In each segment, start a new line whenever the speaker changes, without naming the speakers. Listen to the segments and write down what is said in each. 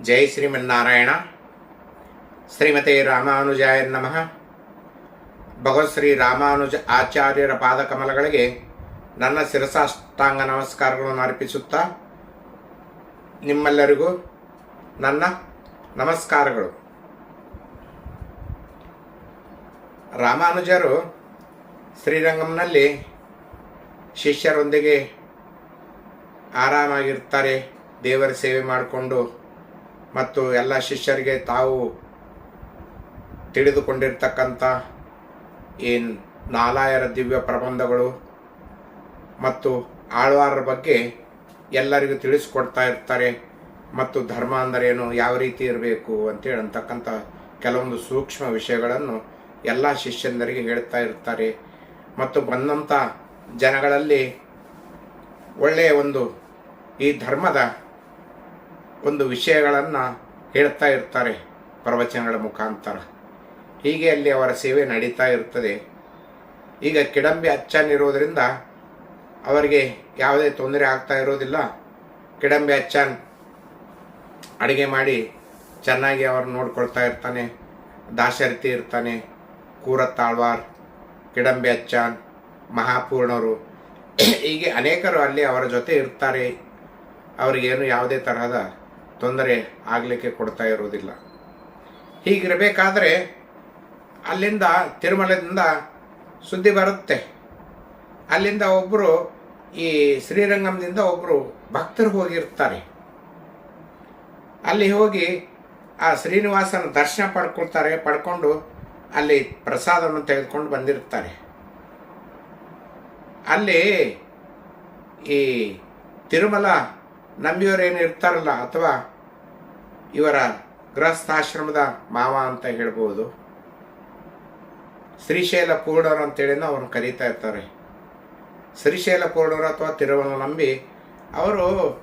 ಜೈ ಶ್ರೀಮನ್ನಾರಾಯಣ. ಶ್ರೀಮತಿ ರಾಮಾನುಜಾಯ ನಮಃ. ಭಗವತ್ ಶ್ರೀ ರಾಮಾನುಜ ಆಚಾರ್ಯರ ಪಾದಕಮಲಗಳಿಗೆ ನನ್ನ ಶಿರಸಾಷ್ಟಾಂಗ ನಮಸ್ಕಾರಗಳನ್ನು ಅರ್ಪಿಸುತ್ತಾ ನಿಮ್ಮೆಲ್ಲರಿಗೂ ನನ್ನ ನಮಸ್ಕಾರಗಳು. ರಾಮಾನುಜರು ಶ್ರೀರಂಗಂನಲ್ಲಿ ಶಿಷ್ಯರೊಂದಿಗೆ ಆರಾಮಾಗಿರ್ತಾರೆ, ದೇವರ ಸೇವೆ ಮಾಡಿಕೊಂಡು ಮತ್ತು ಎಲ್ಲ ಶಿಷ್ಯರಿಗೆ ತಾವು ತಿಳಿದುಕೊಂಡಿರ್ತಕ್ಕಂಥ ಈ ನಾಲಾಯರ ದಿವ್ಯ ಪ್ರಬಂಧಗಳು ಮತ್ತು ಆಳ್ವಾರರ ಬಗ್ಗೆ ಎಲ್ಲರಿಗೂ ತಿಳಿಸ್ಕೊಡ್ತಾ ಇರ್ತಾರೆ ಮತ್ತು ಧರ್ಮ ಅಂದರೇನು ಯಾವ ರೀತಿ ಇರಬೇಕು ಅಂತೇಳಿ ಅಂತಕ್ಕಂಥ ಕೆಲವೊಂದು ಸೂಕ್ಷ್ಮ ವಿಷಯಗಳನ್ನು ಎಲ್ಲ ಶಿಷ್ಯಂದರಿಗೆ ಹೇಳ್ತಾ ಇರ್ತಾರೆ. ಮತ್ತು ಬಂದಂಥ ಜನಗಳಲ್ಲಿ ಒಳ್ಳೆಯ ಒಂದು ಈ ಧರ್ಮದ ಒಂದು ವಿಷಯಗಳನ್ನು ಹೇಳ್ತಾ ಇರ್ತಾರೆ ಪ್ರವಚನಗಳ ಮುಖಾಂತರ. ಹೀಗೆ ಅಲ್ಲಿ ಅವರ ಸೇವೆ ನಡೀತಾ ಇರ್ತದೆ. ಈಗ ಕಿಡಂಬಿ ಅಚ್ಚನ್ ಅವರಿಗೆ ಯಾವುದೇ ತೊಂದರೆ ಆಗ್ತಾ ಇರೋದಿಲ್ಲ. ಕಿಡಂಬಿ ಅಚ್ಚನ್ ಅಡುಗೆ ಮಾಡಿ ಚೆನ್ನಾಗಿ ಅವರು ನೋಡ್ಕೊಳ್ತಾ ಇರ್ತಾನೆ. ದಾಶರಥಿ ಇರ್ತಾನೆ ಕೂರತ್ತಾಳ್ವಾರ್ ಕಿಡಂಬಿ ಅಚ್ಚಾನ್, ಮಹಾಪೂರ್ಣರು. ಹೀಗೆ ಅನೇಕರು ಅಲ್ಲಿ ಅವರ ಜೊತೆ ಇರ್ತಾರೆ. ಅವರಿಗೇನು ಯಾವುದೇ ತರಹದ ತೊಂದರೆ ಆಗಲಿಕ್ಕೆ ಕೊಡ್ತಾ ಇರೋದಿಲ್ಲ ಹೀಗಿರಬೇಕಾದ್ರೆ ಅಲ್ಲಿಂದ ತಿರುಮಲದಿಂದ ಸುದ್ದಿ ಬರುತ್ತೆ. ಅಲ್ಲಿಂದ ಒಬ್ಬರು ಈ ಶ್ರೀರಂಗಂದಿಂದ ಒಬ್ಬರು ಭಕ್ತರು ಹೋಗಿರ್ತಾರೆ. ಅಲ್ಲಿ ಹೋಗಿ ಆ ಶ್ರೀನಿವಾಸನ ದರ್ಶನ ಪಡ್ಕೊಳ್ತಾರೆ, ಪಡ್ಕೊಂಡು ಅಲ್ಲಿ ಪ್ರಸಾದವನ್ನು ತೆಗೆದುಕೊಂಡು ಬಂದಿರ್ತಾರೆ. ಅಲ್ಲಿ ಈ ತಿರುಮಲ ನಂಬಿಯವರು ಏನು ಇರ್ತಾರಲ್ಲ ಅಥವಾ ಇವರ ಗೃಹಸ್ಥಾಶ್ರಮದ ಮಾವ ಅಂತ ಹೇಳ್ಬೋದು. ಶ್ರೀಶೈಲ ಪೂರ್ಣರು ಅಂತೇಳಿನೂ ಅವ್ರನ್ನ ಕರೀತಾ ಇರ್ತಾರೆ. ಶ್ರೀಶೈಲ ಪೂರ್ಣರು ಅಥವಾ ತಿರುವನಂಬಿ ಅವರು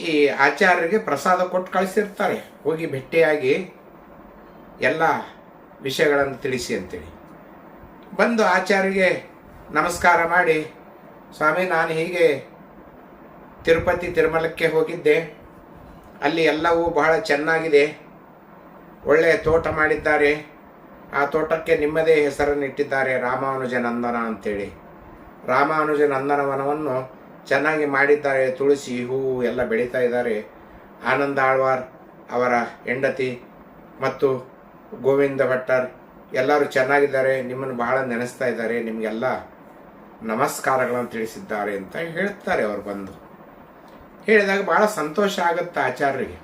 ಈ ಆಚಾರ್ಯರಿಗೆ ಪ್ರಸಾದ ಕೊಟ್ಟು ಕಳಿಸಿರ್ತಾರೆ. ಹೋಗಿ ಭೇಟಿಯಾಗಿ ಎಲ್ಲ ವಿಷಯಗಳನ್ನು ತಿಳಿಸಿ ಅಂತೇಳಿ. ಬಂದು ಆಚಾರ್ಯರಿಗೆ ನಮಸ್ಕಾರ ಮಾಡಿ, ಸ್ವಾಮಿ, ನಾನು ಹೀಗೆ ತಿರುಪತಿ, ತಿರುಮಲಕ್ಕೆ ಹೋಗಿದ್ದೆ. ಅಲ್ಲಿ ಎಲ್ಲವೂ ಬಹಳ ಚೆನ್ನಾಗಿದೆ. ಒಳ್ಳೆಯ ತೋಟ ಮಾಡಿದ್ದಾರೆ. ಆ ತೋಟಕ್ಕೆ ನಿಮ್ಮದೇ ಹೆಸರನ್ನು ಇಟ್ಟಿದ್ದಾರೆ ರಾಮಾನುಜ ನಂದನ ಅಂತೇಳಿ. ರಾಮಾನುಜ ನಂದನವನವನ್ನು ಚೆನ್ನಾಗಿ ಮಾಡಿದ್ದಾರೆ. ತುಳಸಿ ಹೂವು ಎಲ್ಲ ಬೆಳೀತಾ ಇದ್ದಾರೆ. ಆನಂದ ಆಳ್ವಾರ್ ಅವರ ಹೆಂಡತಿ ಮತ್ತು ಗೋವಿಂದ ಭಟ್ಟರ್ ಎಲ್ಲರೂ ಚೆನ್ನಾಗಿದ್ದಾರೆ. ನಿಮ್ಮನ್ನು ಬಹಳ ನೆನೆಸ್ತಾ ಇದ್ದಾರೆ. ನಿಮಗೆಲ್ಲ ನಮಸ್ಕಾರಗಳನ್ನು ತಿಳಿಸಿದ್ದಾರೆ ಅಂತ ಹೇಳ್ತಾರೆ ಅವರು ಬಂದು. ಹೇಳಿದಾಗ ಬಹಳ ಸಂತೋಷ ಆಗುತ್ತೆ ಆಚಾರ್ಯರಿಗೆ.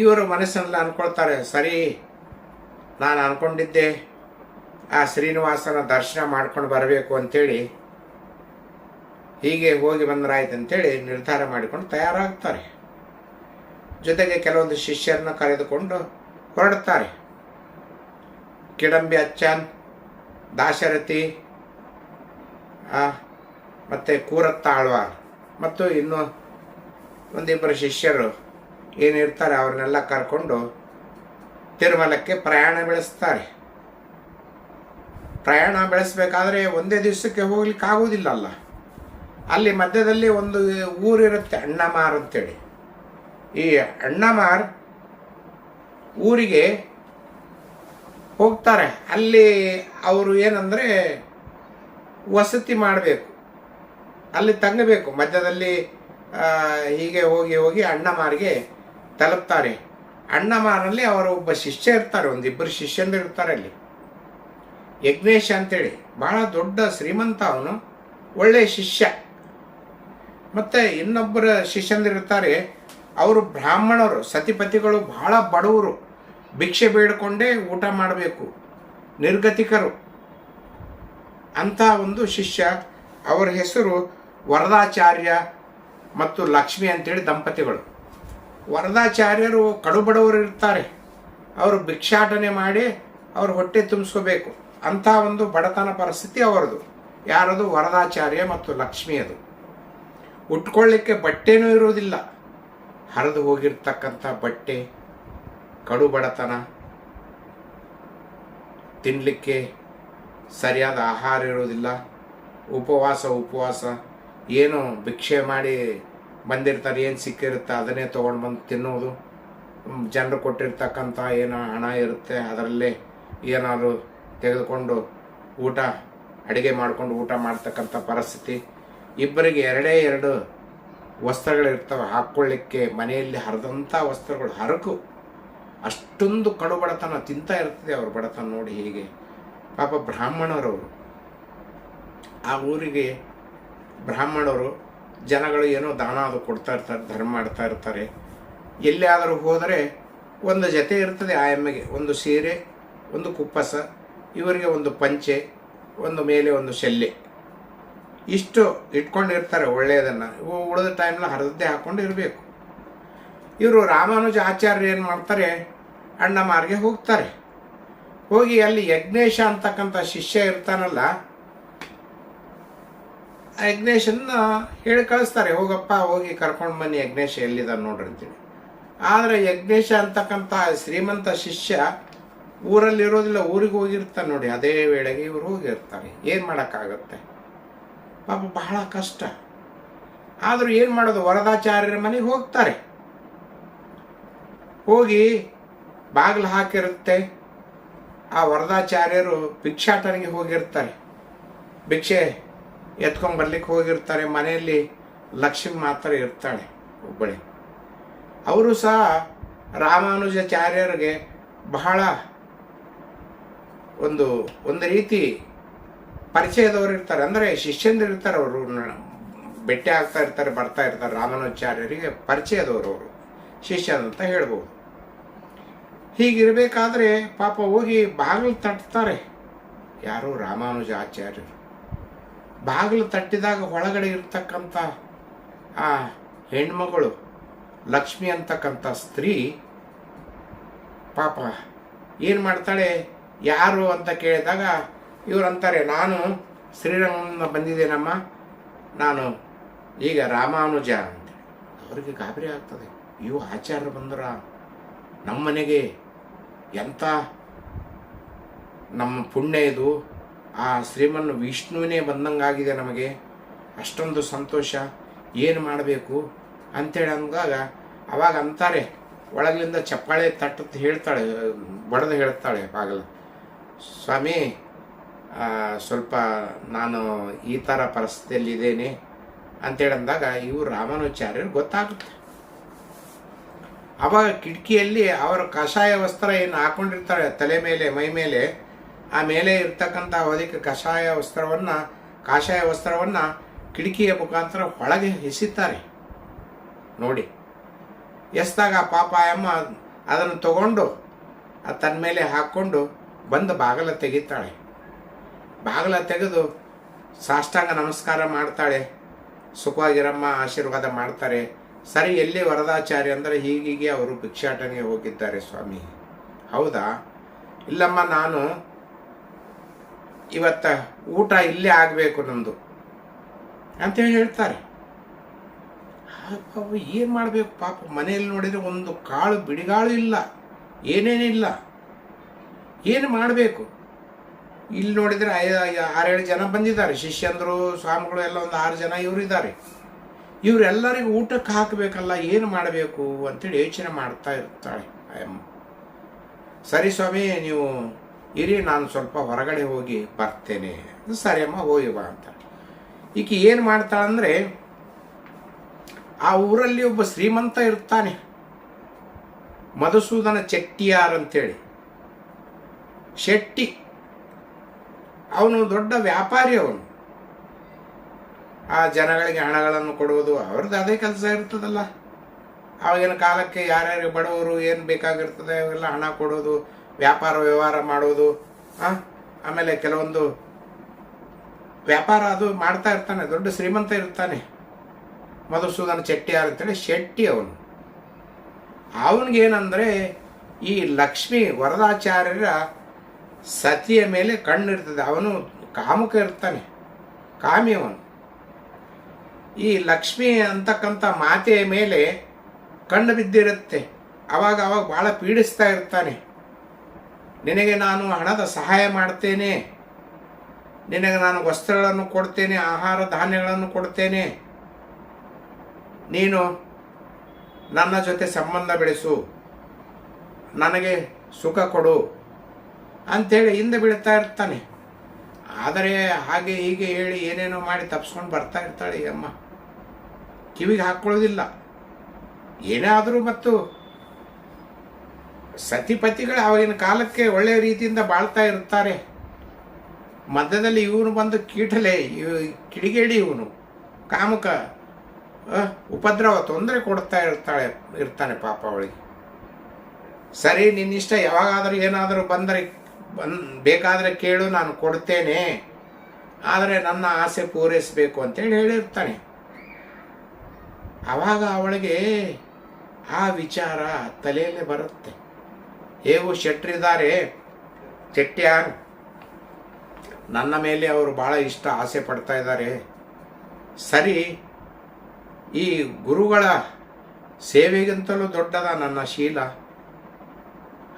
ಇವರು ಮನಸ್ಸಿನಲ್ಲಿ ಅನ್ಕೊಳ್ತಾರೆ, ಸರಿ, ನಾನು ಅನ್ಕೊಂಡಿದ್ದೆ, ಆ ಶ್ರೀನಿವಾಸನ ದರ್ಶನ ಮಾಡ್ಕೊಂಡು ಬರಬೇಕು ಅಂತೇಳಿ, ಹೀಗೆ ಹೋಗಿ ಬಂದ್ರಾಯ್ತು ಅಂತೇಳಿ ನಿರ್ಧಾರ ಮಾಡಿಕೊಂಡು ತಯಾರಾಗ್ತಾರೆ. ಜೊತೆಗೆ ಕೆಲವೊಂದು ಶಿಷ್ಯರನ್ನ ಕರೆದುಕೊಂಡು ಹೊರಡ್ತಾರೆ. ಕಿಡಂಬಿ ಅಚ್ಚನ್, ದಾಶರಥಿ ಮತ್ತು ಕೂರತ್ತ ಆಳ್ವಾರ್. ಮತ್ತು ಇನ್ನು ಒಂದಿಬ್ಬರು ಶಿಷ್ಯರು ಏನಿರ್ತಾರೆ ಅವ್ರನ್ನೆಲ್ಲ ಕರ್ಕೊಂಡು ತಿರುಮಲಕ್ಕೆ ಪ್ರಯಾಣ ಬೆಳೆಸ್ತಾರೆ. ಪ್ರಯಾಣ ಬೆಳೆಸಬೇಕಾದ್ರೆ ಒಂದೇ ದಿವಸಕ್ಕೆ ಹೋಗ್ಲಿಕ್ಕೆ ಆಗೋದಿಲ್ಲ ಅಲ್ಲ ಅಲ್ಲಿ ಮಧ್ಯದಲ್ಲಿ ಒಂದು ಊರಿರುತ್ತೆ ಅಣ್ಣಮಾರ್ ಅಂತೇಳಿ. ಈ ಅಣ್ಣಮಾರ್ ಊರಿಗೆ ಹೋಗ್ತಾರೆ. ಅಲ್ಲಿ ಅವರು ಏನಂದರೆ ವಸತಿ ಮಾಡಬೇಕು. ಅಲ್ಲಿ ತಂಗಬೇಕು. ಮಧ್ಯದಲ್ಲಿ ಹೀಗೆ ಹೋಗಿ ಹೋಗಿ ಅಣ್ಣಮಾರಿಗೆ ತಲುಪ್ತಾರೆ. ಅಣ್ಣಮಾರಲ್ಲಿ ಅವರ ಒಬ್ಬ ಶಿಷ್ಯ ಇರ್ತಾರೆ, ಒಂದಿಬ್ಬರು ಶಿಷ್ಯಂದ್ರೆ ಇರ್ತಾರೆ ಅಲ್ಲಿ. ಯಜ್ಞೇಶ ಅಂತೇಳಿ, ಬಹಳ ದೊಡ್ಡ ಶ್ರೀಮಂತ ಅವನು ಒಳ್ಳೆಯ ಶಿಷ್ಯ. ಮತ್ತು ಇನ್ನೊಬ್ಬರ ಶಿಷ್ಯಂದಿರ್ತಾರೆ ಅವರು ಬ್ರಾಹ್ಮಣರು, ಸತಿಪತಿಗಳು ಬಹಳ ಬಡವರು. ಭಿಕ್ಷೆ ಬೇಡಿಕೊಂಡೇ ಊಟ ಮಾಡಬೇಕು, ನಿರ್ಗತಿಕರು. ಅಂಥ ಒಂದು ಶಿಷ್ಯ ಅವರ ಹೆಸರು ವರದಾಚಾರ್ಯ ಮತ್ತು ಲಕ್ಷ್ಮಿ ಅಂತೇಳಿ ದಂಪತಿಗಳು. ವರದಾಚಾರ್ಯರು ಕಡುಬಡವರು ಇರ್ತಾರೆ ಅವರು ಭಿಕ್ಷಾಟನೆ ಮಾಡಿ ಅವ್ರ ಹೊಟ್ಟೆ ತುಂಬಿಸ್ಕೋಬೇಕು. ಅಂಥ ಒಂದು ಬಡತನ ಪರಿಸ್ಥಿತಿ ಅವರದು ಯಾರದು? ವರದಾಚಾರ್ಯ ಮತ್ತು ಲಕ್ಷ್ಮಿಯದು ಉಟ್ಕೊಳ್ಳಿಕ್ಕೆ ಬಟ್ಟೆನೂ ಇರೋದಿಲ್ಲ ಹರಿದು ಹೋಗಿರ್ತಕ್ಕಂಥ ಬಟ್ಟೆ ಕಡು ಬಡತನ ತಿನ್ನಲಿಕ್ಕೆ ಸರಿಯಾದ ಆಹಾರ ಇರೋದಿಲ್ಲ ಉಪವಾಸ ಉಪವಾಸ, ಏನು ಭಿಕ್ಷೆ ಮಾಡಿ ಬಂದಿರ್ತಾರೆ, ಏನು ಸಿಕ್ಕಿರುತ್ತೆ ಅದನ್ನೇ ತೊಗೊಂಡು ಬಂದು ತಿನ್ನೋದು. ಜನರು ಕೊಟ್ಟಿರ್ತಕ್ಕಂಥ ಏನು ಹಣ ಇರುತ್ತೆ, ಅದರಲ್ಲಿ ಏನಾದರೂ ತೆಗೆದುಕೊಂಡು ಊಟ, ಅಡುಗೆ ಮಾಡಿಕೊಂಡು ಊಟ ಮಾಡ್ತಕ್ಕಂಥ ಪರಿಸ್ಥಿತಿ. ಇಬ್ಬರಿಗೆ ಎರಡೇ ಎರಡು ವಸ್ತ್ರಗಳಿರ್ತವೆ, ಹಾಕ್ಕೊಳ್ಳಿಕ್ಕೆ ಮನೆಯಲ್ಲಿ ಹರಿದಂಥ ವಸ್ತ್ರಗಳು ಹರಕು. ಅಷ್ಟೊಂದು ಕಡು ಬಡತನ ತಿಂತ ಇರ್ತದೆ ಅವ್ರ ಬಡತನ ನೋಡಿ ಹೀಗೆ. ಪಾಪ ಬ್ರಾಹ್ಮಣರವರು ಆ ಊರಿಗೆ ಬ್ರಾಹ್ಮಣರು ಜನಗಳು ಏನೋ ದಾನ ಅದು ಕೊಡ್ತಾ ಇರ್ತಾರೆ, ಧರ್ಮ ಮಾಡ್ತಾ ಇರ್ತಾರೆ. ಎಲ್ಲಿಯಾದರೂ ಹೋದರೆ ಒಂದು ಜೊತೆ ಇರ್ತದೆ ಆ ಎಮ್ಮೆಗೆ. ಒಂದು ಸೀರೆ, ಒಂದು ಕುಪ್ಪಸ, ಇವರಿಗೆ ಒಂದು ಪಂಚೆ, ಒಂದು ಮೇಲೆ ಒಂದು ಶೆಲ್ಲೆ. ಇಷ್ಟು ಇಟ್ಕೊಂಡಿರ್ತಾರೆ ಒಳ್ಳೆಯದನ್ನು. ಉಳಿದ ಟೈಮ್ನ ಹರಿದೇ ಹಾಕ್ಕೊಂಡು ಇರಬೇಕು. ಇವರು ರಾಮಾನುಜ ಆಚಾರ್ಯ ಏನು ಮಾಡ್ತಾರೆ? ಅಣ್ಣಮಾರಿಗೆ ಹೋಗ್ತಾರೆ. ಹೋಗಿ ಅಲ್ಲಿ ಯಜ್ಞೇಶ ಅಂತಕ್ಕಂಥ ಶಿಷ್ಯ ಇರ್ತಾನಲ್ಲ ಯಜ್ಞೇಶನ್ನ ಹೇಳಿ ಕಳಿಸ್ತಾರೆ, ಹೋಗಪ್ಪ, ಹೋಗಿ ಕರ್ಕೊಂಡು ಬನ್ನಿ ಯಜ್ಞೇಶ ಎಲ್ಲಿದ ನೋಡ್ರಿ ಆದರೆ ಯಜ್ಞೇಶ ಅಂತಕ್ಕಂಥ ಶ್ರೀಮಂತ ಶಿಷ್ಯ ಊರಲ್ಲಿ ಇರೋದಿಲ್ಲ, ಊರಿಗೆ ಹೋಗಿರ್ತಾನೆ ನೋಡಿ. ಅದೇ ವೇಳೆಗೆ ಇವರು ಹೋಗಿರ್ತಾರೆ. ಏನು ಮಾಡೋಕ್ಕಾಗತ್ತೆ? ಪಾಪ ಬಹಳ ಕಷ್ಟ. ಆದರೂ ಏನು ಮಾಡೋದು? ವರದಾಚಾರ್ಯರ ಮನೆಗೆ ಹೋಗ್ತಾರೆ. ಹೋಗಿ ಬಾಗಿಲು ಹಾಕಿರುತ್ತೆ. ಆ ವರದಾಚಾರ್ಯರು ಭಿಕ್ಷಾಟನಿಗೆ ಹೋಗಿರ್ತಾರೆ. ಭಿಕ್ಷೆ ಎತ್ಕೊಂಡ್ ಬರ್ಲಿಕ್ಕೆ ಹೋಗಿರ್ತಾರೆ. ಮನೆಯಲ್ಲಿ ಲಕ್ಷ್ಮಿ ಮಾತ್ರ ಇರ್ತಾಳೆ ಒಬ್ಬಳೆ. ಅವರು ಸಹ ರಾಮಾನುಜಾಚಾರ್ಯರಿಗೆ ಬಹಳ ಒಂದು ಒಂದು ರೀತಿ ಪರಿಚಯದವರು ಇರ್ತಾರೆ. ಅಂದರೆ ಶಿಷ್ಯಂದಿರ್ತಾರೆ ಅವರು. ಭೇಟಿ ಆಗ್ತಾ ಇರ್ತಾರೆ, ಬರ್ತಾ ಇರ್ತಾರೆ ರಾಮಾನುಜಾಚಾರ್ಯರಿಗೆ ಪರಿಚಯದವರು ಅವರು. ಶಿಷ್ಯ ಅಂತ ಹೇಳ್ಬೋದು. ಹೀಗಿರಬೇಕಾದ್ರೆ ಪಾಪ ಹೋಗಿ ಬಾಗಿಲು ತಟ್ತಾರೆ. ಯಾರು ರಾಮಾನುಜ ಆಚಾರ್ಯರು ಬಾಗಿಲು ತಟ್ಟಿದಾಗ ಒಳಗಡೆ ಇರ್ತಕ್ಕಂಥ ಆ ಹೆಣ್ಮಗಳು, ಲಕ್ಷ್ಮಿ ಅಂತಕ್ಕಂಥ ಸ್ತ್ರೀ, ಪಾಪ ಏನು ಮಾಡ್ತಾಳೆ? ಯಾರು ಅಂತ ಕೇಳಿದಾಗ ಇವರಂತಾರೆ ನಾನು ಶ್ರೀರಂಗದಿಂದ ಬಂದಿದ್ದೇನಮ್ಮ? ನಾನು ಈಗ ರಾಮಾನುಜ ಅಂತ. ಅವರಿಗೆ ಗಾಬರಿ ಆಗ್ತದೆ. ಇವು ಆಚಾರ್ಯರು ಬಂದ್ರ? ನಮ್ಮನೆಗೆ ಎಂಥ ನಮ್ಮ ಪುಣ್ಯ ಇದು? ಆ ಶ್ರೀಮನ್ ವಿಷ್ಣುವಿನೇ ಬಂದಂಗಾಗಿದೆ ನಮಗೆ. ಅಷ್ಟೊಂದು ಸಂತೋಷ. ಏನು ಮಾಡಬೇಕು? ಅಂತೇಳಿ ಅಂದಾಗ, ಅವಾಗ ಅಂತಾರೆ, ಒಳಗಿಂದ ಚಪ್ಪಾಳೆ ತಟ್ಟತ್ ಹೇಳ್ತಾಳೆ ಬಡದು ಹೇಳ್ತಾಳೆ ಬಾಗಲು ಸ್ವಾಮಿ ಸ್ವಲ್ಪ ನಾನು ಈ ಥರ ಪರಿಸ್ಥಿತಿಯಲ್ಲಿ ಇದ್ದೇನೆ ಅಂತೇಳಿ ಅಂದಾಗ ಇವು ರಾಮಾನುಚಾರ್ಯರು ಗೊತ್ತಾಗುತ್ತೆ. ಅವಾಗ ಕಿಟಕಿಯಲ್ಲಿ ಅವರ ಕಷಾಯ ವಸ್ತ್ರ ಏನು ಹಾಕೊಂಡಿರ್ತಾರೆ ತಲೆ ಮೇಲೆ, ಮೈ ಮೇಲೆ ಆ ಮೇಲೆ ಇರ್ತಕ್ಕಂಥ ಹೊದಿಕೆ ಕಷಾಯ ವಸ್ತ್ರವನ್ನು, ಕಾಷಾಯ ವಸ್ತ್ರವನ್ನು ಕಿಟಕಿಯ ಮುಖಾಂತರ ಒಳಗೆ ಎಸಿತಾರೆ. ನೋಡಿ, ಎಸ್ದಾಗ ಆ ಪಾಪ ಅಮ್ಮ ಅದನ್ನು ತಗೊಂಡು ತನ್ನ ಮೇಲೆ ಹಾಕ್ಕೊಂಡು ಬಂದು ಬಾಗಲ ತೆಗಿತಾಳೆ. ಬಾಗಲ ತೆಗೆದು ಸಾಷ್ಟಾಂಗ ನಮಸ್ಕಾರ ಮಾಡ್ತಾಳೆ. ಸುಖವಾಗಿರಮ್ಮ, ಆಶೀರ್ವಾದ ಮಾಡ್ತಾರೆ. ಸರಿ, ಎಲ್ಲಿ ವರದಾಚಾರ್ಯ ಅಂದರೆ ಹೀಗೀಗೆ ಅವರು ಭಿಕ್ಷಾಟನೆಗೆ ಹೋಗಿದ್ದಾರೆ ಸ್ವಾಮಿ. ಹೌದಾ? ಇಲ್ಲಮ್ಮ, ನಾನು ಇವತ್ತ ಊಟ ಇಲ್ಲೇ ಆಗಬೇಕು ನಮ್ಮದು ಅಂತೇಳಿ ಹೇಳ್ತಾರೆ. ಪಾಪ ಏನು ಮಾಡಬೇಕು ಪಾಪ? ಮನೆಯಲ್ಲಿ ನೋಡಿದರೆ ಒಂದು ಕಾಳು ಬಿಡಿಗಾಳು ಇಲ್ಲ. ಏನೇನಿಲ್ಲ ಏನು ಮಾಡಬೇಕು? ಇಲ್ಲಿ ನೋಡಿದರೆ ಆರೇಳು ಜನ ಬಂದಿದ್ದಾರೆ. ಶಿಷ್ಯಂದರು, ಸ್ವಾಮಿಗಳು ಎಲ್ಲ ಒಂದು ಆರು ಜನ ಇವರಿದ್ದಾರೆ. ಇವರೆಲ್ಲರಿಗೂ ಊಟಕ್ಕೆ ಹಾಕಬೇಕಲ್ಲ, ಏನು ಮಾಡಬೇಕು ಅಂತೇಳಿ ಯೋಚನೆ ಮಾಡ್ತಾ ಇರ್ತಾಳೆ. ಸರಿ ಸ್ವಾಮಿ, ನೀವು ಇರಿ, ನಾನು ಸ್ವಲ್ಪ ಹೊರಗಡೆ ಹೋಗಿ ಬರ್ತೇನೆ. ಸರಿ ಅಮ್ಮ ಹೋಗಿ ಬಾ ಅಂತ. ಈಕೆ ಏನು ಮಾಡ್ತಾಳಂದ್ರೆ, ಆ ಊರಲ್ಲಿ ಒಬ್ಬ ಶ್ರೀಮಂತ ಇರ್ತಾನೆ. ಮಧುಸೂದನ ಚೆಟ್ಟಿಯಾರ್ ಅಂತೇಳಿ. ಶೆಟ್ಟಿ. ಅವನು ದೊಡ್ಡ ವ್ಯಾಪಾರಿ ಅವನು. ಆ ಜನಗಳಿಗೆ ಹಣಗಳನ್ನು ಕೊಡುವುದು, ಅವ್ರದ್ದು ಅದೇ ಕೆಲಸ ಇರ್ತದಲ್ಲ. ಆವಾಗಿನ ಕಾಲಕ್ಕೆ ಯಾರ್ಯಾರು ಬಡವರು, ಏನು ಬೇಕಾಗಿರ್ತದೆ, ಅವೆಲ್ಲ ಹಣ ಕೊಡೋದು ವ್ಯಾಪಾರ ವ್ಯವಹಾರ ಮಾಡೋದು ಆಮೇಲೆ ಕೆಲವೊಂದು ವ್ಯಾಪಾರ ಅದು ಮಾಡ್ತಾ ಇರ್ತಾನೆ, ದೊಡ್ಡ ಶ್ರೀಮಂತ ಇರ್ತಾನೆ. ಮಧುಸೂದನ ಚೆಟ್ಟಿಯಾರ್ ಅಂತೇಳಿ, ಶೆಟ್ಟಿ ಅವನು. ಅವನಿಗೇನಂದರೆ ಈ ಲಕ್ಷ್ಮಿ ವರದಾಚಾರ್ಯರ ಸತಿಯ ಮೇಲೆ ಕಣ್ಣಿರ್ತದೆ. ಅವನು ಕಾಮುಕ ಇರ್ತಾನೆ, ಕಾಮಿ ಅವನು. ಈ ಲಕ್ಷ್ಮಿ ಅಂತಕ್ಕಂಥ ಮಾತೆಯ ಮೇಲೆ ಕಣ್ಣು ಬಿದ್ದಿರುತ್ತೆ. ಅವಾಗ ಅವಾಗ ಭಾಳ ಪೀಡಿಸ್ತಾ ಇರ್ತಾನೆ. ನಿನಗೆ ನಾನು ಹಣದ ಸಹಾಯ ಮಾಡ್ತೇನೆ. ನಿನಗೆ ನಾನು ವಸ್ತ್ರಗಳನ್ನು ಕೊಡ್ತೇನೆ, ಆಹಾರ ಧಾನ್ಯಗಳನ್ನು ಕೊಡ್ತೇನೆ. ನೀನು ನನ್ನ ಜೊತೆ ಸಂಬಂಧ ಬೆಳೆಸು. ನನಗೆ ಸುಖ ಕೊಡು ಅಂಥೇಳಿ ಹಿಂದೆ ಬೀಳ್ತಾ ಇರ್ತಾನೆ. ಆದರೆ ಹಾಗೆ ಹೀಗೆ ಹೇಳಿ ಏನೇನೋ ಮಾಡಿ ತಪ್ಸ್ಕೊಂಡು ಬರ್ತಾ ಇರ್ತಾಳೆ ಈ ಅಮ್ಮ. ಕಿವಿಗೆ ಹಾಕ್ಕೊಳ್ಳೋದಿಲ್ಲ. ಏನೇ ಆದರೂ ಮತ್ತು ಸತಿಪತಿಗಳು ಆವಾಗಿನ ಕಾಲಕ್ಕೆ ಒಳ್ಳೆಯ ರೀತಿಯಿಂದ ಬಾಳ್ತಾ ಇರ್ತಾರೆ. ಮಧ್ಯದಲ್ಲಿ ಇವನು ಬಂದು ಕೀಟಲೆ ಕಿಡಿಗೇಡಿ ಇವನು. ಕಾಮುಕ ಉಪದ್ರವ ತೊಂದರೆ ಕೊಡ್ತಾ ಇರ್ತಾಳೆ, ಇರ್ತಾನೆ ಪಾಪ ಅವಳಿಗೆ. ಸರಿ, ನಿನ್ನಿಷ್ಟ ಯಾವಾಗಾದರೂ ಏನಾದರೂ ಬಂದರೆ ಬನ್ ಬೇಕಾದರೆ ಕೇಳು, ನಾನು ಕೊಡ್ತೇನೆ. ಆದರೆ ನನ್ನ ಆಸೆ ಪೂರೈಸಬೇಕು ಅಂತೇಳಿ ಹೇಳಿರ್ತಾನೆ. ಆವಾಗ ಅವಳಿಗೆ ಆ ವಿಚಾರ ತಲೆಯಲ್ಲೇ ಬರುತ್ತೆ. ಹೇಗೂ ಶೆಟ್ಟರಿದ್ದಾರೆ ಚೆಟ್ಟ್ಯಾರ್ ನನ್ನ ಮೇಲೆ ಅವರು ಭಾಳ ಇಷ್ಟ ಆಸೆ ಪಡ್ತಾ ಇದ್ದಾರೆ. ಸರಿ, ಈ ಗುರುಗಳ ಸೇವೆಗಿಂತಲೂ ದೊಡ್ಡದ ನನ್ನ ಶೀಲ.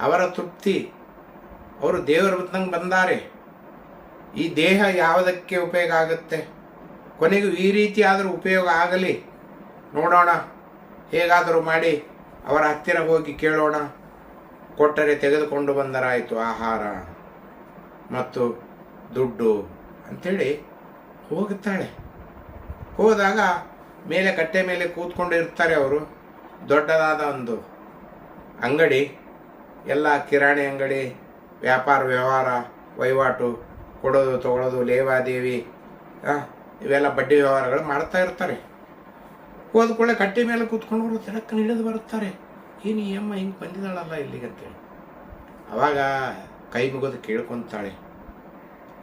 ಅವರ ತೃಪ್ತಿ, ಅವರು ದೇವರ ಬಂದಂಗೆ ಬಂದಾರೆ. ಈ ದೇಹ ಯಾವುದಕ್ಕೆ ಉಪಯೋಗ ಆಗುತ್ತೆ? ಕೊನೆಗೂ ಈ ರೀತಿ ಆದರೂ ಉಪಯೋಗ ಆಗಲಿ. ನೋಡೋಣ, ಹೇಗಾದರೂ ಮಾಡಿ, ಅವರ ಹತ್ತಿರ ಹೋಗಿ ಕೇಳೋಣ. ಕೊಟ್ಟರೆ ತೆಗೆದುಕೊಂಡು ಬಂದರಾಯಿತು ಆಹಾರ ಮತ್ತು ದುಡ್ಡು ಅಂಥೇಳಿ ಹೋಗುತ್ತಾಳೆ. ಹೋದಾಗ ಮೇಲೆ ಕಟ್ಟೆ ಮೇಲೆ ಕೂತ್ಕೊಂಡು ಇರ್ತಾರೆ ಅವರು. ದೊಡ್ಡದಾದ ಒಂದು ಅಂಗಡಿ, ಎಲ್ಲ ಕಿರಾಣಿ ಅಂಗಡಿ, ವ್ಯಾಪಾರ, ವ್ಯವಹಾರ, ವಹಿವಾಟು, ಕೊಡೋದು ತಗೊಳ್ಳೋದು ಲೇವಾದೇವಿ ಇವೆಲ್ಲ ಬಡ್ಡಿ ವ್ಯವಹಾರಗಳು ಮಾಡ್ತಾ ಇರ್ತಾರೆ. ಹೋದ ಕೂಡಲೇ ಕಟ್ಟೆ ಮೇಲೆ ಕೂತ್ಕೊಂಡು ಅವರು ತಿರಕ್ಕನ್ನು ಹಿಡಿದು ಬರುತ್ತಾರೆ. ಈ ಅಮ್ಮ ಹಿಂಗೆ ಬಂದಿದ್ದಾಳಲ್ಲ ಇಲ್ಲಿಗೆ ಅಂತೇಳಿ ಅವಾಗ ಕೈ ಮುಗಿದು ಕೇಳ್ಕೊತಾಳೆ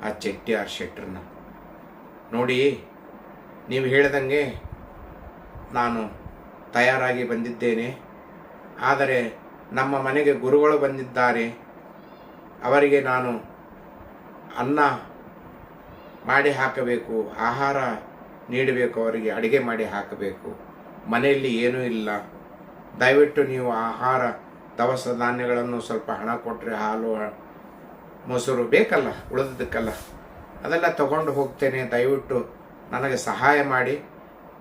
ಆ ಚೆಟ್ಟಿ ಆ ಶೆಟ್ರನ್ನ. ನೋಡಿ, ನೀವು ಹೇಳ್ದಂಗೆ ನಾನು ತಯಾರಾಗಿ ಬಂದಿದ್ದೇನೆ. ಆದರೆ ನಮ್ಮ ಮನೆಗೆ ಗುರುಗಳು ಬಂದಿದ್ದಾರೆ. ಅವರಿಗೆ ನಾನು ಅನ್ನ ಮಾಡಿ ಹಾಕಬೇಕು, ಆಹಾರ ನೀಡಬೇಕು, ಅವರಿಗೆ ಅಡುಗೆ ಮಾಡಿ ಹಾಕಬೇಕು. ಮನೆಯಲ್ಲಿ ಏನೂ ಇಲ್ಲ. ದಯವಿಟ್ಟು ನೀವು ಆಹಾರ, ದವಸ ಧಾನ್ಯಗಳನ್ನು ಸ್ವಲ್ಪ ಹಣ ಕೊಟ್ಟರೆ ಹಾಲು, ಮೊಸರು ಬೇಕಲ್ಲ ಉಳಿದದಕ್ಕಲ್ಲ ಅದೆಲ್ಲ ತಗೊಂಡು ಹೋಗ್ತೇನೆ. ದಯವಿಟ್ಟು ನನಗೆ ಸಹಾಯ ಮಾಡಿ.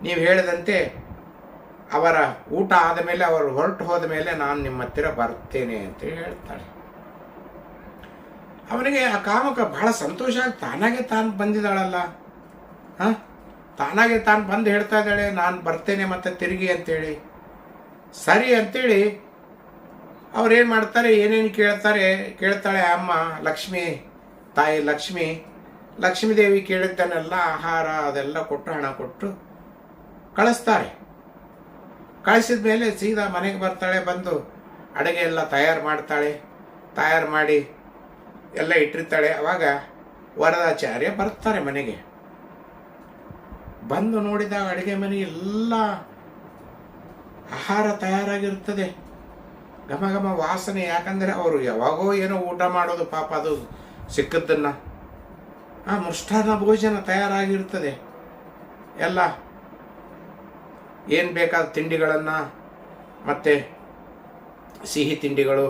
ನೀವು ಹೇಳಿದಂತೆ ಅವರ ಊಟ ಆದ ಮೇಲೆ, ಅವರು ಹೊರಟು ಹೋದ ಮೇಲೆ ನಾನು ನಿಮ್ಮ ಹತ್ತಿರ ಬರ್ತೇನೆ ಅಂತ ಹೇಳ್ತಾಳೆ. ಅವನಿಗೆ ಆ ಕಾಮಕ ಬಹಳ ಸಂತೋಷ ಆಗಿ, ತಾನಾಗೆ ತಾನು ಬಂದಿದ್ದಾಳಲ್ಲ. ಹಾಂ? ತಾನಾಗೆ ತಾನು ಬಂದು ಹೇಳ್ತಾ ಇದ್ದಾಳೆ, ನಾನು ಬರ್ತೇನೆ ಮತ್ತೆ ತಿರುಗಿ ಅಂತೇಳಿ. ಸರಿ ಅಂತೇಳಿ ಅವ್ರೇನು ಮಾಡ್ತಾರೆ, ಏನೇನು ಕೇಳ್ತಾರೆ, ಕೇಳ್ತಾಳೆ ಅಮ್ಮ, ಲಕ್ಷ್ಮಿ, ತಾಯಿ ಲಕ್ಷ್ಮಿ ಲಕ್ಷ್ಮೀದೇವಿ ಕೇಳಿದ್ದನ್ನೆಲ್ಲ ಆಹಾರ ಅದೆಲ್ಲ ಕೊಟ್ಟು ಹಣ ಕೊಟ್ಟು ಕಳಿಸ್ತಾರೆ. ಕಳಿಸಿದ ಮೇಲೆ ಸೀದಾ ಮನೆಗೆ ಬರ್ತಾಳೆ, ಬಂದು ಅಡುಗೆ ಎಲ್ಲ ತಯಾರು ಮಾಡ್ತಾಳೆ. ತಯಾರು ಮಾಡಿ ಎಲ್ಲ ಇಟ್ಟಿರ್ತಾಳೆ. ಅವಾಗ ವರದಾಚಾರ್ಯ ಬರ್ತಾರೆ ಮನೆಗೆ. ಬಂದು ನೋಡಿದಾಗ ಅಡುಗೆ ಮನೆ ಎಲ್ಲ ಆಹಾರ ತಯಾರಾಗಿರ್ತದೆ ಘಮ ಘಮ ವಾಸನೆ, ಯಾಕಂದರೆ ಅವರು ಯಾವಾಗೋ ಏನೋ ಊಟ ಮಾಡೋದು ಪಾಪ ಅದು ಸಿಕ್ಕದ್ದನ್ನು. ಆ ಮೃಷ್ಟಾನ್ನ ಭೋಜನ ತಯಾರಾಗಿರ್ತದೆ ಎಲ್ಲ ಏನು ಬೇಕಾದ ತಿಂಡಿಗಳನ್ನು, ಮತ್ತು ಸಿಹಿ ತಿಂಡಿಗಳು,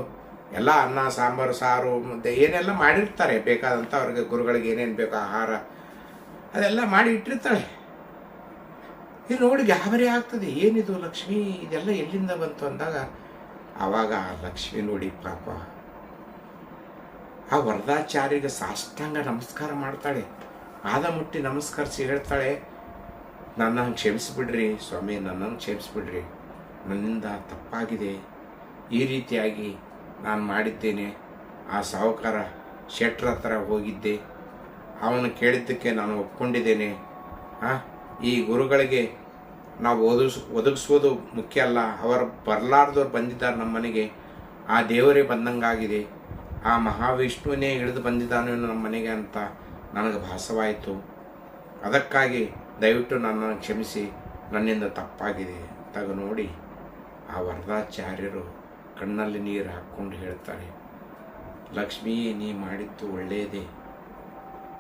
ಎಲ್ಲ ಅನ್ನ, ಸಾಂಬಾರು, ಸಾರು, ಮುದ್ದೆ, ಏನೆಲ್ಲ ಮಾಡಿರ್ತಾರೆ. ಬೇಕಾದಂಥ ಅವ್ರಿಗೆ ಗುರುಗಳಿಗೆ ಏನೇನು ಬೇಕು, ಆಹಾರ, ಅದೆಲ್ಲ ಮಾಡಿ ಇಟ್ಟಿರ್ತಾಳೆ ಇದು ನೋಡಿ ಗಾಬರಿ ಆಗ್ತದೆ. ಏನಿದು ಲಕ್ಷ್ಮಿ? ಇದೆಲ್ಲ ಎಲ್ಲಿಂದ ಬಂತು ಅಂದಾಗ ಆವಾಗ ಆ ಲಕ್ಷ್ಮಿ ನೋಡಿ ಪಾಪ ಆ ವರದಾಚಾರ್ಯಗೆ ಸಾಷ್ಟಾಂಗ ನಮಸ್ಕಾರ ಮಾಡ್ತಾಳೆ. ಆದ ಮುಟ್ಟಿ ನಮಸ್ಕರಿಸಿ ಹೇಳ್ತಾಳೆ ನನ್ನನ್ನು ಕ್ಷಮಿಸಿಬಿಡ್ರಿ ಸ್ವಾಮಿ ನನ್ನನ್ನು ಕ್ಷಮಿಸಿಬಿಡ್ರಿ. ನನ್ನಿಂದ ತಪ್ಪಾಗಿದೆ. ಈ ರೀತಿಯಾಗಿ ನಾನು ಮಾಡಿದ್ದೇನೆ. ಆ ಸಾಹುಕಾರ ಶೆಟ್ರ ಹತ್ರ ಹೋಗಿದ್ದೆ. ಅವನು ಕೇಳಿದ್ದಕ್ಕೆ ನಾನು ಒಪ್ಕೊಂಡಿದ್ದೇನೆ. ಆ, ಈ ಗುರುಗಳಿಗೆ ನಾವು ಒದಗಿಸ್ ಒದಗಿಸೋದು ಮುಖ್ಯ ಅಲ್ಲ. ಅವರು ಬರಲಾರ್ದವ್ರು ಬಂದಿದ್ದಾರೆ ನಮ್ಮ ಮನೆಗೆ. ಆ ದೇವರೇ ಬಂದಂಗಾಗಿದೆ. ಆ ಮಹಾವಿಷ್ಣುವನೇ ಹಿಡಿದು ಬಂದಿದ್ದಾನೆ ನಮ್ಮ ಮನೆಗೆ ಅಂತ ನನಗೆ ಭಾಸವಾಯಿತು. ಅದಕ್ಕಾಗಿ ದಯವಿಟ್ಟು ನನ್ನನ್ನು ಕ್ಷಮಿಸಿ. ನನ್ನಿಂದ ತಪ್ಪಾಗಿದೆ ತಗ ನೋಡಿ ಆ ವರದಾಚಾರ್ಯರು ಕಣ್ಣಲ್ಲಿ ನೀರು ಹಾಕ್ಕೊಂಡು ಹೇಳ್ತಾರೆ, ಲಕ್ಷ್ಮೀ, ನೀ ಮಾಡಿದ್ದು ಒಳ್ಳೆಯದೇ.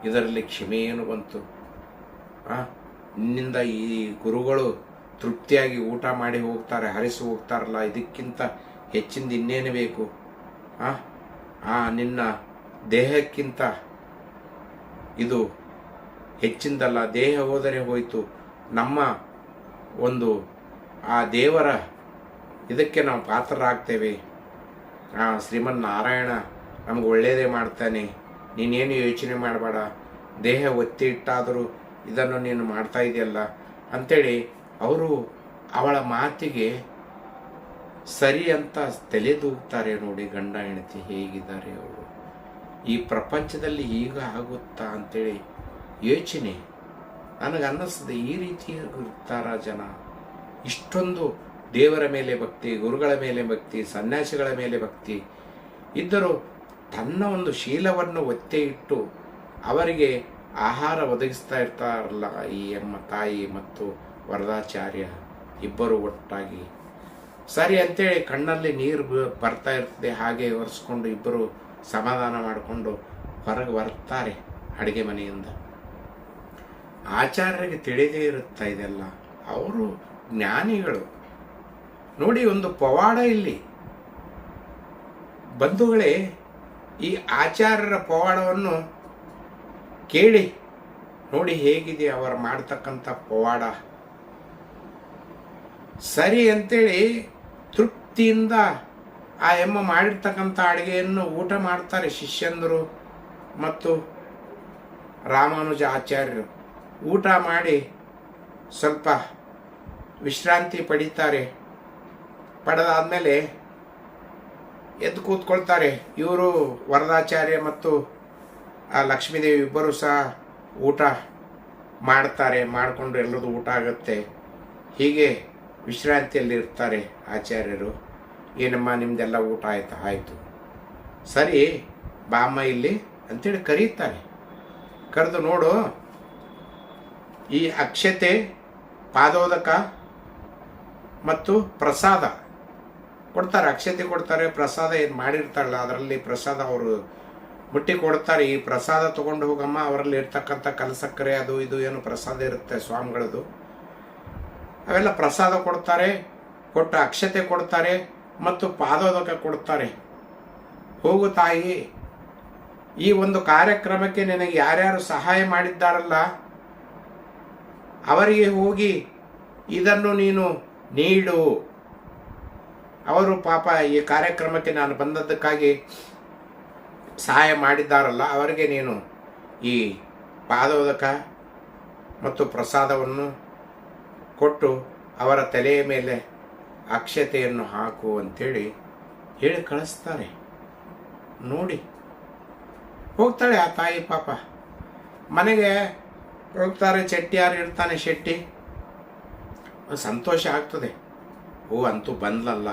ಇದರಲ್ಲಿ ಕ್ಷಮೆಯೇನು ಬಂತು? ಆ ನಿನ್ನಿಂದ ಈ ಗುರುಗಳು ತೃಪ್ತಿಯಾಗಿ ಊಟ ಮಾಡಿ ಹೋಗ್ತಾರೆ, ಹರಿಸಿ ಹೋಗ್ತಾರಲ್ಲ, ಇದಕ್ಕಿಂತ ಹೆಚ್ಚಿಂದ ಇನ್ನೇನು ಬೇಕು? ಆ ಆ ನಿನ್ನ ದೇಹಕ್ಕಿಂತ ಇದು ಹೆಚ್ಚಿಂದಲ್ಲ, ದೇಹ ಹೋದರೆ ಹೋಯಿತು. ನಮ್ಮ ಒಂದು ಆ ದೇವರ ಇದಕ್ಕೆ ನಾವು ಪಾತ್ರರಾಗ್ತೇವೆ. ಆ ಶ್ರೀಮನ್ ನಾರಾಯಣ ನಮ್ಗೆ ಒಳ್ಳೆಯದೇ ಮಾಡ್ತಾನೆ. ನೀನೇನು ಯೋಚನೆ ಮಾಡಬೇಡ. ದೇಹ ಒತ್ತಿ ಇಟ್ಟಾದರೂ ಇದನ್ನು ನೀನು ಮಾಡ್ತಾ ಇದೆಯಲ್ಲ? ಅಂಥೇಳಿ ಅವರು ಅವಳ ಮಾತಿಗೆ ಸರಿ ಅಂತ ತಲೆದೂಗ್ತಾರೆ ನೋಡಿ ಗಂಡ ಹೆಂಡತಿ ಹೇಗಿದ್ದಾರೆ ಅವರು. ಈ ಪ್ರಪಂಚದಲ್ಲಿ ಈಗ ಆಗುತ್ತಾ ಅಂತೇಳಿ ಯೋಚನೆ. ನನಗೆ ಅನ್ನಿಸ್ತದೆ ಈ ರೀತಿ ಇರ್ತಾರ ಜನ? ಇಷ್ಟೊಂದು ದೇವರ ಮೇಲೆ ಭಕ್ತಿ, ಗುರುಗಳ ಮೇಲೆ ಭಕ್ತಿ, ಸನ್ಯಾಸಿಗಳ ಮೇಲೆ ಭಕ್ತಿ. ಇದ್ದರೂ ತನ್ನ ಒಂದು ಶೀಲವನ್ನು ಒತ್ತೆ ಇಟ್ಟು ಅವರಿಗೆ ಆಹಾರ ಒದಗಿಸ್ತಾ ಇರ್ತಾರಲ್ಲ ಈ ಅಮ್ಮ, ತಾಯಿ ಮತ್ತು ವರದಾಚಾರ್ಯ ಇಬ್ಬರು ಒಟ್ಟಾಗಿ. ಸರಿ ಅಂತೇಳಿ ಕಣ್ಣಲ್ಲಿ ನೀರು ಬರ್ತಾ ಇರ್ತದೆ, ಹಾಗೆ ಒರೆಸ್ಕೊಂಡು ಇಬ್ಬರು ಸಮಾಧಾನ ಮಾಡಿಕೊಂಡು ಹೊರಗೆ ಬರ್ತಾರೆ ಅಡುಗೆ ಮನೆಯಿಂದ. ಆಚಾರ್ಯರಿಗೆ ತಿಳಿದೇ ಇರುತ್ತಾ ಇದೆಲ್ಲ? ಅವರು ಜ್ಞಾನಿಗಳು. ನೋಡಿ ಒಂದು ಪವಾಡ ಇಲ್ಲಿ. ಬಂಧುಗಳೇ, ಈ ಆಚಾರ್ಯರ ಪವಾಡವನ್ನು ಕೇಳಿ, ನೋಡಿ ಹೇಗಿದೆ ಅವರು ಮಾಡ್ತಕ್ಕಂಥ ಪವಾಡ. ಸರಿ ಅಂತೇಳಿ ತೃಪ್ತಿಯಿಂದ ಆ ಎಮ್ಮ ಮಾಡಿರ್ತಕ್ಕಂಥ ಅಡುಗೆಯನ್ನು ಊಟ ಮಾಡ್ತಾರೆ ಶಿಷ್ಯಂದರು ಮತ್ತು ರಾಮಾನುಜ ಆಚಾರ್ಯರು. ಊಟ ಮಾಡಿ ಸ್ವಲ್ಪ ವಿಶ್ರಾಂತಿ ಪಡೀತಾರೆ. ಪಡೆದಾದ್ಮೇಲೆ ಎದ್ದು ಕೂತ್ಕೊಳ್ತಾರೆ. ಇವರು ವರದಾಚಾರ್ಯ ಮತ್ತು ಆ ಲಕ್ಷ್ಮೀದೇವಿ ಇಬ್ಬರು ಸಹ ಊಟ ಮಾಡ್ತಾರೆ, ಮಾಡಿಕೊಂಡು ಎಲ್ಲರದು ಊಟ ಆಗುತ್ತೆ. ಹೀಗೆ ವಿಶ್ರಾಂತಿಯಲ್ಲಿ ಇರ್ತಾರೆ ಆಚಾರ್ಯರು. ಏನಮ್ಮ, ನಿಮ್ದೆಲ್ಲ ಊಟ ಆಯ್ತು? ಆಯಿತು. ಸರಿ, ಬಾಮ್ಮ ಇಲ್ಲಿ ಅಂತೇಳಿ ಕರೀತಾರೆ. ಕರೆದು ನೋಡು, ಈ ಅಕ್ಷತೆ, ಪಾದೋದಕ ಮತ್ತು ಪ್ರಸಾದ. ಕೊಡ್ತಾರೆ, ಅಕ್ಷತೆ ಕೊಡ್ತಾರೆ, ಪ್ರಸಾದ ಏನು ಮಾಡಿರ್ತಾರಲ್ಲ, ಅದರಲ್ಲಿ ಪ್ರಸಾದ ಅವರು ಮುಟ್ಟಿ ಕೊಡ್ತಾರೆ ಈ ಪ್ರಸಾದ ತಗೊಂಡು ಹೋಗಮ್ಮ, ಅವರಲ್ಲಿ ಇರ್ತಕ್ಕಂಥ ಕಲಸಕ್ಕರೆ, ಅದು ಇದು ಏನು ಪ್ರಸಾದ ಇರುತ್ತೆ ಸ್ವಾಮಿಗಳದು. ಅವೆಲ್ಲ ಪ್ರಸಾದ ಕೊಡ್ತಾರೆ, ಕೊಟ್ಟು ಅಕ್ಷತೆ ಕೊಡ್ತಾರೆ, ಮತ್ತು ಪಾದೋದಕ ಕೊಡ್ತಾರೆ. ಹೋಗು ತಾಯಿ, ಈ ಒಂದು ಕಾರ್ಯಕ್ರಮಕ್ಕೆ ನಿನಗೆ ಯಾರ್ಯಾರು ಸಹಾಯ ಮಾಡಿದ್ದಾರಲ್ಲ, ಅವರಿಗೆ ಹೋಗಿ ಇದನ್ನು ನೀನು ನೀಡು. ಅವರು ಪಾಪ ಈ ಕಾರ್ಯಕ್ರಮಕ್ಕೆ ನಾನು ಬಂದದ್ದಕ್ಕಾಗಿ ಸಹಾಯ ಮಾಡಿದ್ದಾರಲ್ಲ, ಅವರಿಗೆ ನೀನು ಈ ಪಾದೋದಕ ಮತ್ತು ಪ್ರಸಾದವನ್ನು ಕೊಟ್ಟು ಅವರ ತಲೆಯ ಮೇಲೆ ಅಕ್ಷತೆಯನ್ನು ಹಾಕು ಅಂತೇಳಿ ಹೇಳಿ ಕಳಿಸ್ತಾರೆ. ನೋಡಿ. ಹೋಗ್ತಾಳೆ ಆ ತಾಯಿ ಪಾಪ. ಮನೆಗೆ ಹೋಗ್ತಾರೆ ಚೆಟ್ಟಿಯಾರು ಇರ್ತಾನೆ, ಶೆಟ್ಟಿ. ಸಂತೋಷ ಆಗ್ತದೆ. ಓ ಅಂತೂ ಬಂದ್ಲಲ್ಲ.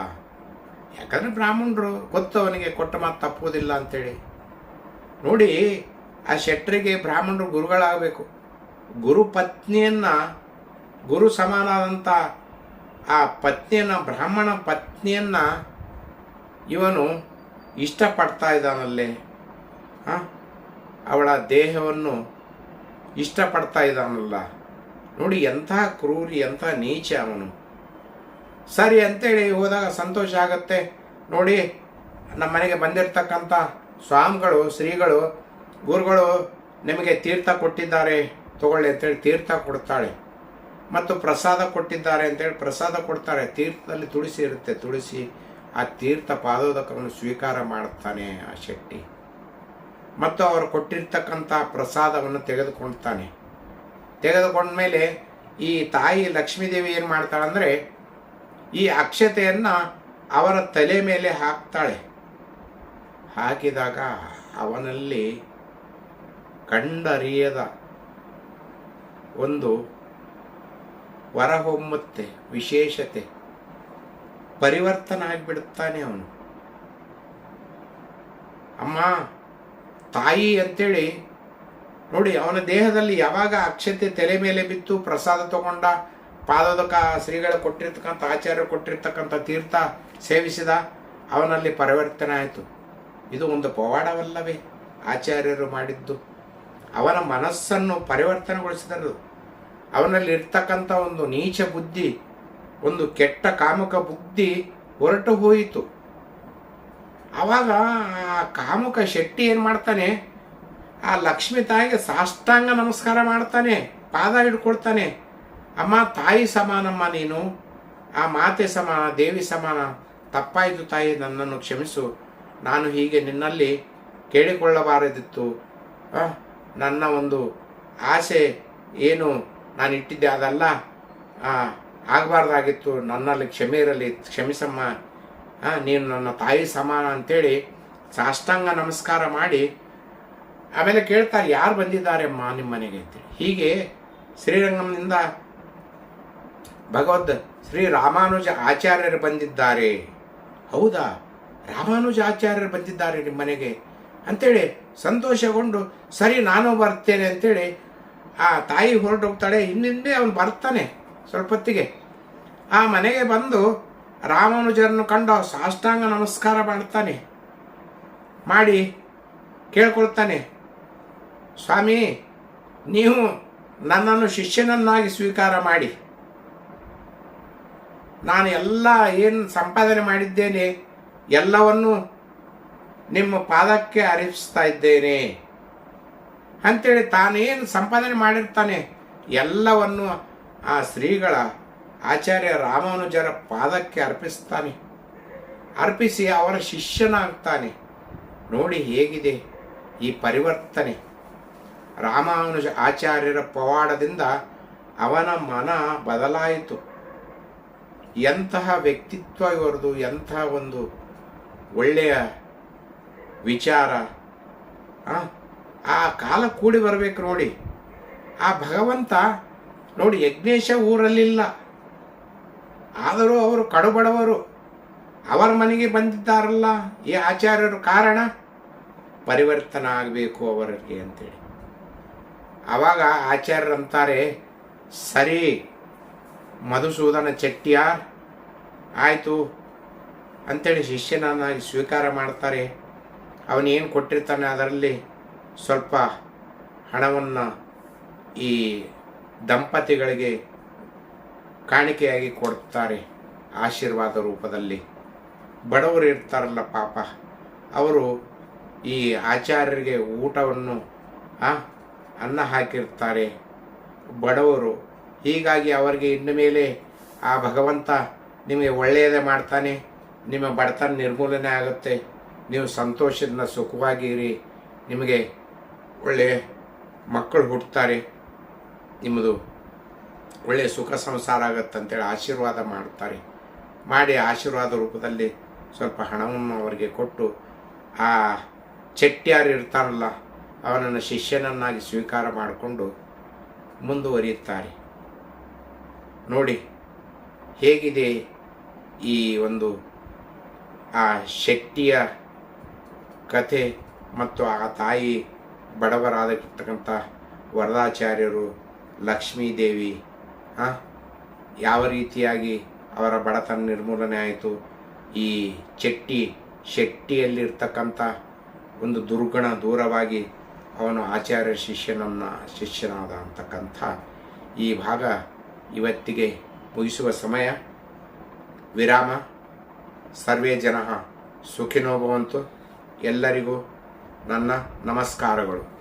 ಯಾಕಂದರೆ ಬ್ರಾಹ್ಮಣರು, ಗೊತ್ತು ಅವನಿಗೆ ಕೊಟ್ಟ ಮಾತು ತಪ್ಪುವುದಿಲ್ಲ ಅಂತೇಳಿ. ನೋಡಿ, ಆ ಶೆಟ್ಟರಿಗೆ ಬ್ರಾಹ್ಮಣರು ಗುರುಗಳಾಗಬೇಕು. ಗುರು ಪತ್ನಿಯನ್ನು, ಗುರು ಸಮಾನಾದಂಥ ಆ ಪತ್ನಿಯನ್ನ, ಬ್ರಾಹ್ಮಣ ಪತ್ನಿಯನ್ನು ಇವನು ಇಷ್ಟಪಡ್ತಾ ಇದ್ದಾನಲ್ಲೇ. ಅವಳ ದೇಹವನ್ನು ಇಷ್ಟಪಡ್ತಾ ಇದ್ದಾನಲ್ಲ. ನೋಡಿ, ಎಂಥ ಕ್ರೂರಿ, ಎಂಥ ನೀಚ ಅವನು. ಸರಿ, ಅಂತೇಳಿ ಹೋದಾಗ ಸಂತೋಷ ಆಗತ್ತೆ. ನೋಡಿ ನಮ್ಮ ಮನೆಗೆ ಬಂದಿರತಕ್ಕಂಥ ಸ್ವಾಮಿಗಳು, ಶ್ರೀಗಳು, ಗುರುಗಳು ನಿಮಗೆ ತೀರ್ಥ ಕೊಟ್ಟಿದ್ದಾರೆ ತಗೊಳ್ಳಿ ಅಂತೇಳಿ ತೀರ್ಥ ಕೊಡ್ತಾಳೆ. ಮತ್ತು ಪ್ರಸಾದ ಕೊಟ್ಟಿದ್ದಾರೆ ಅಂತೇಳಿ ಪ್ರಸಾದ ಕೊಡ್ತಾರೆ. ತೀರ್ಥದಲ್ಲಿ ತುಳಸಿ ಇರುತ್ತೆ. ತುಳಸಿ ಆ ತೀರ್ಥ ಪಾದೋದಕವನ್ನು ಸ್ವೀಕಾರ ಮಾಡುತ್ತಾನೆ ಆ ಶೆಟ್ಟಿ. ಮತ್ತು ಅವರು ಕೊಟ್ಟಿರ್ತಕ್ಕಂಥ ಪ್ರಸಾದವನ್ನು ತೆಗೆದುಕೊಳ್ತಾನೆ. ತೆಗೆದುಕೊಂಡ್ಮೇಲೆ ಈ ತಾಯಿ ಲಕ್ಷ್ಮೀದೇವಿ ಏನು ಮಾಡ್ತಾಳೆ ಅಂದರೆ ಈ ಅಕ್ಷತೆಯನ್ನು ಅವರ ತಲೆ ಮೇಲೆ ಹಾಕ್ತಾಳೆ. ಹಾಕಿದಾಗ ಅವನಲ್ಲಿ ಕಂಡರಿಯದ ಒಂದು ಹೊರಹೊಮ್ಮತ್ತೆ, ವಿಶೇಷತೆ. ಪರಿವರ್ತನ ಆಗಿಬಿಡುತ್ತಾನೆ ಅವನು. ಅಮ್ಮ, ತಾಯಿ ಅಂತೇಳಿ ನೋಡಿ, ಅವನ ದೇಹದಲ್ಲಿ ಯಾವಾಗ ಅಕ್ಷತೆ ತಲೆ ಮೇಲೆ ಬಿತ್ತು, ಪ್ರಸಾದ ತಗೊಂಡ ಪಾದೋದಕ ಶ್ರೀಗಳು ಕೊಟ್ಟಿರ್ತಕ್ಕಂಥ, ಆಚಾರ್ಯರು ಕೊಟ್ಟಿರ್ತಕ್ಕಂಥ ತೀರ್ಥ ಸೇವಿಸಿದ, ಅವನಲ್ಲಿ ಪರಿವರ್ತನೆ ಆಯಿತು. ಇದು ಒಂದು ಪವಾಡವಲ್ಲವೇ? ಆಚಾರ್ಯರು ಮಾಡಿದ್ದು. ಅವನ ಮನಸ್ಸನ್ನು ಪರಿವರ್ತನೆಗೊಳಿಸಿದರು. ಅವನಲ್ಲಿ ಇರ್ತಕ್ಕಂಥ ಒಂದು ನೀಚ ಬುದ್ಧಿ, ಒಂದು ಕೆಟ್ಟ ಕಾಮುಕ ಬುದ್ಧಿ ಹೊರಟು ಹೋಯಿತು. ಆವಾಗ ಆ ಕಾಮುಕ ಶೆಟ್ಟಿ ಏನು ಮಾಡ್ತಾನೆ? ಆ ಲಕ್ಷ್ಮಿ ತಾಯಿಗೆ ಸಾಷ್ಟಾಂಗ ನಮಸ್ಕಾರ ಮಾಡ್ತಾನೆ, ಪಾದ ಹಿಡ್ಕೊಳ್ತಾನೆ. ಅಮ್ಮ, ತಾಯಿ ಸಮಾನಮ್ಮ ನೀನು. ಆ ಮಾತೆ ಸಮಾನ, ದೇವಿ ಸಮಾನ, ತಪ್ಪಾಯಿತು ತಾಯಿ, ನನ್ನನ್ನು ಕ್ಷಮಿಸು. ನಾನು ಹೀಗೆ ನಿನ್ನಲ್ಲಿ ಕೇಳಿಕೊಳ್ಳಬಾರದಿತ್ತು. ನನ್ನ ಒಂದು ಆಸೆ ಏನು ನಾನು ಇಟ್ಟಿದ್ದೆ ಅದೆಲ್ಲ. ಆಗಬಾರ್ದಾಗಿತ್ತು. ನನ್ನಲ್ಲಿ ಕ್ಷಮೆ ಇರಲಿ, ಕ್ಷಮಿಸಮ್ಮ. ನೀನು ನನ್ನ ತಾಯಿ ಸಮಾನ ಅಂತೇಳಿ ಸಾಷ್ಟಾಂಗ ನಮಸ್ಕಾರ ಮಾಡಿ ಆಮೇಲೆ ಕೇಳ್ತಾರೆ, ಯಾರು ಬಂದಿದ್ದಾರೆ ಅಮ್ಮ ನಿಮ್ಮ ಮನೆಗೆ ಅಂತೇಳಿ ಹೀಗೆ ಶ್ರೀರಂಗಂನಿಂದ ಭಗವದ್ ಶ್ರೀ ರಾಮಾನುಜ ಆಚಾರ್ಯರು ಬಂದಿದ್ದಾರೆ. ಹೌದಾ? ರಾಮಾನುಜ ಆಚಾರ್ಯರು ಬಂದಿದ್ದಾರೆ ನಿಮ್ಮ ಮನೆಗೆ ಅಂತೇಳಿ ಸಂತೋಷಗೊಂಡು, ಸರಿ, ನಾನು ಬರ್ತೇನೆ ಅಂತೇಳಿ ಆ ತಾಯಿ ಹೊರಟು ಇನ್ನಿಂದೆ ಅವನು ಬರ್ತಾನೆ ಸ್ವಲ್ಪ ಹೊತ್ತಿಗೆ. ಆ ಮನೆಗೆ ಬಂದು ರಾಮಾನುಜರನ್ನು ಕಂಡು ಸಾಷ್ಟಾಂಗ ನಮಸ್ಕಾರ ಮಾಡ್ತಾನೆ. ಮಾಡಿ ಕೇಳ್ಕೊಳ್ತಾನೆ, ಸ್ವಾಮಿ, ನೀವು ನನ್ನನ್ನು ಶಿಷ್ಯನನ್ನಾಗಿ ಸ್ವೀಕಾರ ಮಾಡಿ. ನಾನು ಎಲ್ಲ ಏನು ಸಂಪಾದನೆ ಮಾಡಿದ್ದೇನೆ ಎಲ್ಲವನ್ನು ನಿಮ್ಮ ಪಾದಕ್ಕೆ ಅರ್ಪಿಸ್ತಾ ಇದ್ದೇನೆ. ಅಂಥೇಳಿ ತಾನೇನು ಸಂಪಾದನೆ ಮಾಡಿರ್ತಾನೆ, ಎಲ್ಲವನ್ನು ಆ ಶ್ರೀಗಳ ಆಚಾರ್ಯ ರಾಮಾನುಜರ ಪಾದಕ್ಕೆ ಅರ್ಪಿಸ್ತಾನೆ. ಅರ್ಪಿಸಿ ಅವರ ಶಿಷ್ಯನಾಗ್ತಾನೆ. ನೋಡಿ ಹೇಗಿದೆ ಈ ಪರಿವರ್ತನೆ. ರಾಮಾನುಜ ಆಚಾರ್ಯರ ಪವಾಡದಿಂದ ಅವನ ಮನ ಬದಲಾಯಿತು. ಎಂತಹ ವ್ಯಕ್ತಿತ್ವ ಇವರದು ಎಂತಹ ಒಂದು ಒಳ್ಳೆಯ ವಿಚಾರ. ಆ, ಕಾಲ ಕೂಡಿ ಬರಬೇಕು ನೋಡಿ. ಆ ಭಗವಂತ ನೋಡಿ ಯಜ್ಞೇಶ ಊರಲ್ಲಿಲ್ಲ. ಆದರೂ ಅವರು ಕಡುಬಡವರು. ಅವರ ಮನೆಗೆ ಬಂದಿದ್ದಾರಲ್ಲ ಈ ಆಚಾರ್ಯರು. ಕಾರಣ? ಪರಿವರ್ತನ ಆಗಬೇಕು ಅವರಿಗೆ ಅಂತೇಳಿ. ಆವಾಗ ಆಚಾರ್ಯರಂತಾರೆ ಸರಿ ಮಧುಸೂದನ ಚೆಟ್ಟಿಯಾರ್ ಆಯಿತು. ಅಂತೇಳಿ ಶಿಷ್ಯನನ್ನಾಗಿ ಸ್ವೀಕಾರ ಮಾಡ್ತಾರೆ. ಅವನೇನು ಕೊಟ್ಟಿರ್ತಾನೆ ಅದರಲ್ಲಿ ಸ್ವಲ್ಪ ಹಣವನ್ನು ಈ ದಂಪತಿಗಳಿಗೆ ಕಾಣಿಕೆಯಾಗಿ ಕೊಡ್ತಾರೆ ಆಶೀರ್ವಾದ ರೂಪದಲ್ಲಿ. ಬಡವರು ಇರ್ತಾರಲ್ಲ ಪಾಪ, ಅವರು ಈ ಆಚಾರ್ಯರಿಗೆ ಊಟವನ್ನು ಅನ್ನ ಹಾಕಿರ್ತಾರೆ. ಬಡವರು ಹೀಗಾಗಿ ಅವರಿಗೆ ಇನ್ನು ಮೇಲೆ ಆ ಭಗವಂತ ನಿಮಗೆ ಒಳ್ಳೆಯದೇ ಮಾಡ್ತಾನೆ. ನಿಮ್ಮ ಬಡತನ ನಿರ್ಮೂಲನೆ ಆಗುತ್ತೆ. ನೀವು ಸಂತೋಷದಿಂದ ಸುಖವಾಗಿರಿ. ನಿಮಗೆ ಒಳ್ಳೆಯ ಮಕ್ಕಳು ಹುಟ್ಟುತ್ತಾರೆ. ನಿಮ್ಮದು ಒಳ್ಳೆಯ ಸುಖ ಸಂಸಾರ ಆಗುತ್ತೆ ಅಂತೇಳಿ ಆಶೀರ್ವಾದ ಮಾಡ್ತಾರೆ ಮಾಡಿ ಆಶೀರ್ವಾದ ರೂಪದಲ್ಲಿ ಸ್ವಲ್ಪ ಹಣವನ್ನು ಅವರಿಗೆ ಕೊಟ್ಟು, ಆ ಚೆಟ್ಟಿಯಾರು ಇರ್ತಾರಲ್ಲ, ಅವನನ್ನು ಶಿಷ್ಯನನ್ನಾಗಿ ಸ್ವೀಕಾರ ಮಾಡಿಕೊಂಡು ಮುಂದುವರಿಯುತ್ತಾರೆ. ನೋಡಿ, ಹೇಗಿದೆ ಈ ಒಂದು ಆ ಶಕ್ತಿಯ ಕಥೆ ಮತ್ತು ಆ ತಾಯಿ ಬಡವರಾದಕ್ಕಿರ್ತಕ್ಕಂಥ ವರದಾಚಾರ್ಯರು ಲಕ್ಷ್ಮೀದೇವಿ ಯಾವ ರೀತಿಯಾಗಿ ಅವರ ಬಡತನ ನಿರ್ಮೂಲನೆ ಆಯಿತು? ಈ ಚಟ್ಟಿ ಶೆಟ್ಟಿಯಲ್ಲಿರ್ತಕ್ಕಂಥ ಒಂದು ದುರ್ಗುಣ ದೂರವಾಗಿ ಅವನು ಆಚಾರ್ಯ ಶಿಷ್ಯನನ್ನ ಶಿಷ್ಯನಾದ ಅಂತಕ್ಕಂಥ ಈ ಭಾಗ ಇವತ್ತಿಗೆ ಮುಗಿಸುವ ಸಮಯ. ವಿರಾಮ. ಸರ್ವೇ ಜನ ಸುಖಿನೋ ಭವಂತು. ಎಲ್ಲರಿಗೂ ನನ್ನ ನಮಸ್ಕಾರಗಳು.